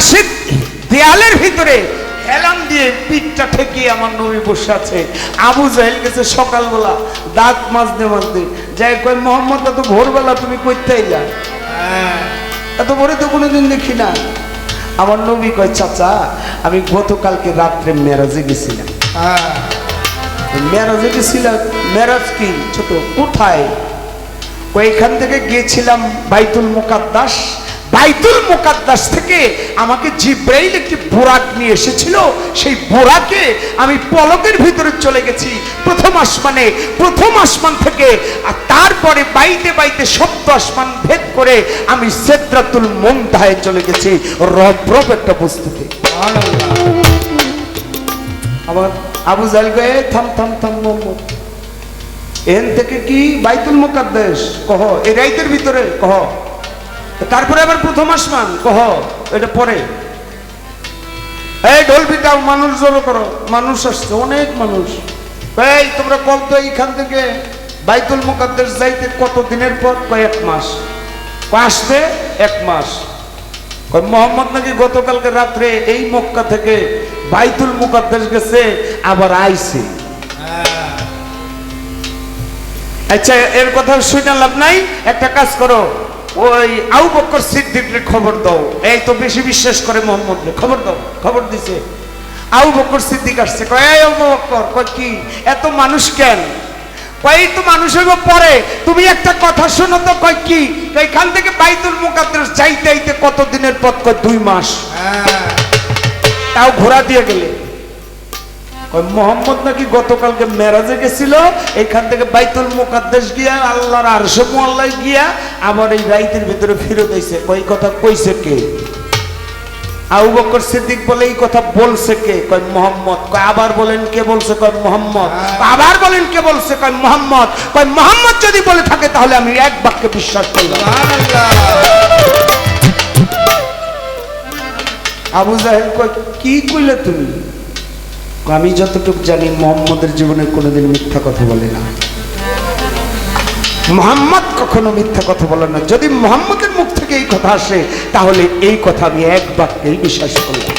পাশের দেয়ালের ভিতরে। হেলান দিয়ে পিঠটা ঠেকিয়ে আমার নবী বসে আছে। আবু জাহেল গেছে সকালবেলা দাঁত মাজতে মাজতে। যাই কই মোহাম্মদ এত ভোরবেলা তুমি কইতে আইলা এত ভোরে তো কোনোদিন দেখি না। আমার নবী কয় চাচা আমি গতকালকে রাত্রে মেরাজে গেছিলাম। মেরাজে গেছিলাম মেরাজ কি? ছোট কোথায়? ওইখান থেকে গিয়েছিলাম বাইতুল মুকাদ্দাস বাইতুল মুকাদ্দাস থেকে আমাকে জিব্রাইল একটি বোরাক নিয়ে এসেছিল। সেই বোরাকে আমি পলকের ভিতরে চলে গেছি, প্রথম আসমানে, প্রথম আসমান থেকে। আর তারপরে বাইতে বাইতে সপ্ত আসমান ভেদ করে আমি সেদ্রাতুল মুনতাহে চলে গেছি, রব রব একটা বস্তুতে। আমার আবু জাল গয়ে থাম থাম থাম মোহাম্মদ এন থেকে কি? বাইতুল মুকাদ্দাস, কহ এই রাইতের ভিতরে, কহ। তারপরে আবার প্রথম আসমান। কহ এটা পরে। এই ঢোল পিটাও মানুষ জড়ো করো। মানুষ আসছে অনেক মানুষ। এই তোমরা কল তো এইখান থেকে বাইতুল মুকাদ্দাস যাইতে কত দিনের পর? কয়েক মাস। আসবে এক মাস। কয় মোহাম্মদ নাকি গতকালকে রাত্রে এই মক্কা থেকে বাইতুল মুকাদ্দাস গেছে আবার আইছে। আচ্ছা এর কথা শুনে লাভ নাই। একটা কাজ করো। ওই আউ বক্কর সিদ্দিকের খবর দাও। এই তো বেশি বিশ্বাস করে মোহাম্মদ খবর দাও খবর দিছে। আউ বক্কর সিদ্দিক আসছে কয় এই আবু বক্কর কয় কি? এত মানুষ কেন? কয় তো মানুষের পরে তুমি একটা কথা শোনো তো কয় কি? এখান থেকে বাইতুল মুকাদ্দাস যাইতে আইতে কত দিনের পথ? কয় দুই মাস। তাও ঘোরা দিয়ে গেলে। মোহাম্মদ নাকি গতকালকে মেরাজে গেছিল? এখান থেকে বাইতুল মুকাদ্দাস গিয়া আল্লাহর আরশে মোয়াল্লায় গিয়া আবার এই রাইতের ভিতরে ফেরত আইছে। কই কথা কইছে কে? আবু বকর সিদ্দিক বলে এই কথা বলছে কে? কয় মোহাম্মদ। কয় আবার বলেন কে বলছে? কয় মোহাম্মদ। আবার বলেন কে বলছে? কয় মোহাম্মদ। কয় মোহাম্মদ যদি বলে থাকে তাহলে আমি এক বাক্যে বিশ্বাস করলাম। আবু জাহেল কয় কি কইলে তুমি? আমি যতটুকু জানি মোহাম্মদের জীবনে কোনোদিন মিথ্যা কথা বলে না। মোহাম্মদ কখনো মিথ্যা কথা বলে না। যদি মোহাম্মদের মুখ থেকে এই কথা আসে তাহলে এই কথা আমি এক বাক্যেই বিশ্বাস করলাম।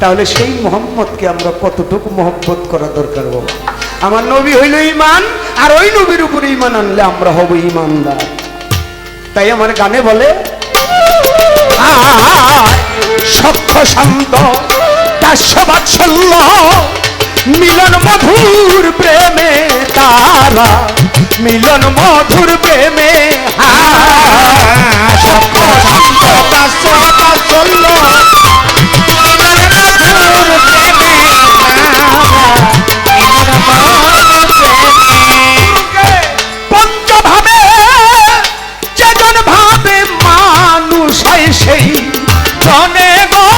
তাহলে সেই মোহাম্মদকে আমরা কতটুকু মহব্বত করা দরকার বাবা আমার নবী হইল ইমান আর ওই নবীর উপরে ইমান আনলে আমরা হব ইমানদার তাই আমার গানে বলে সখ্য শান্ত। দাস্যবাৎসল্য মিলন মধুর প্রেমে তারা মিলন মধুর প্রেমে হয় সেই জনে গো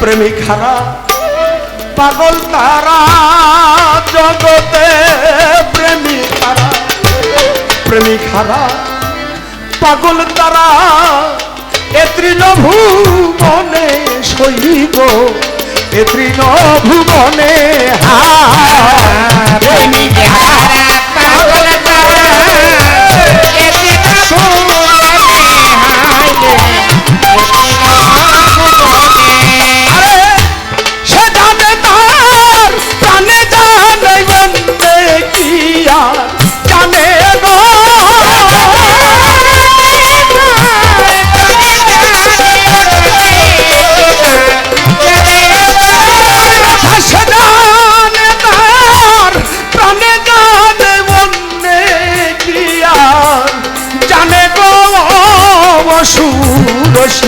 প্রেমিক হারা পাগল তারা জগতে প্রেমিক পাগল তারা এ তৃণ ভুবনে শৈব এ তৃণ ভুবনে হা প্রেমিক হারা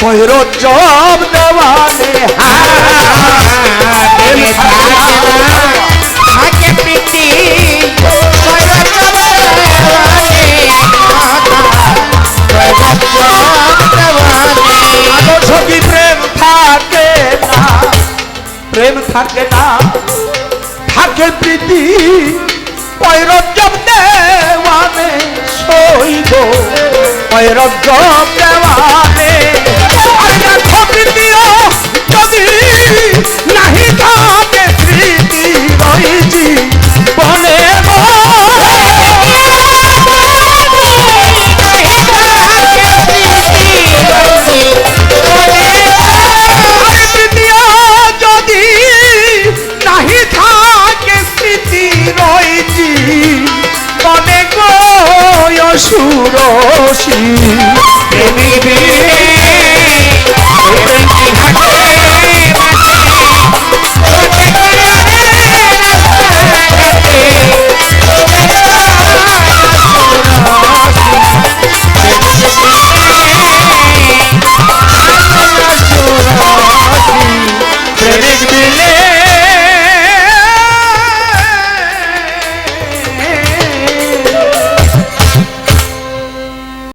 কৈরজব দেওয়ানে প্রেম থাকে না, থাকে প্রীতি কৈরজব দেওয়ানে। সখী প্রেম থাকে না প্রেম থাকে না থাকে প্রীতি কৈরজব কৈরজব দেওয়ানে সুরসী।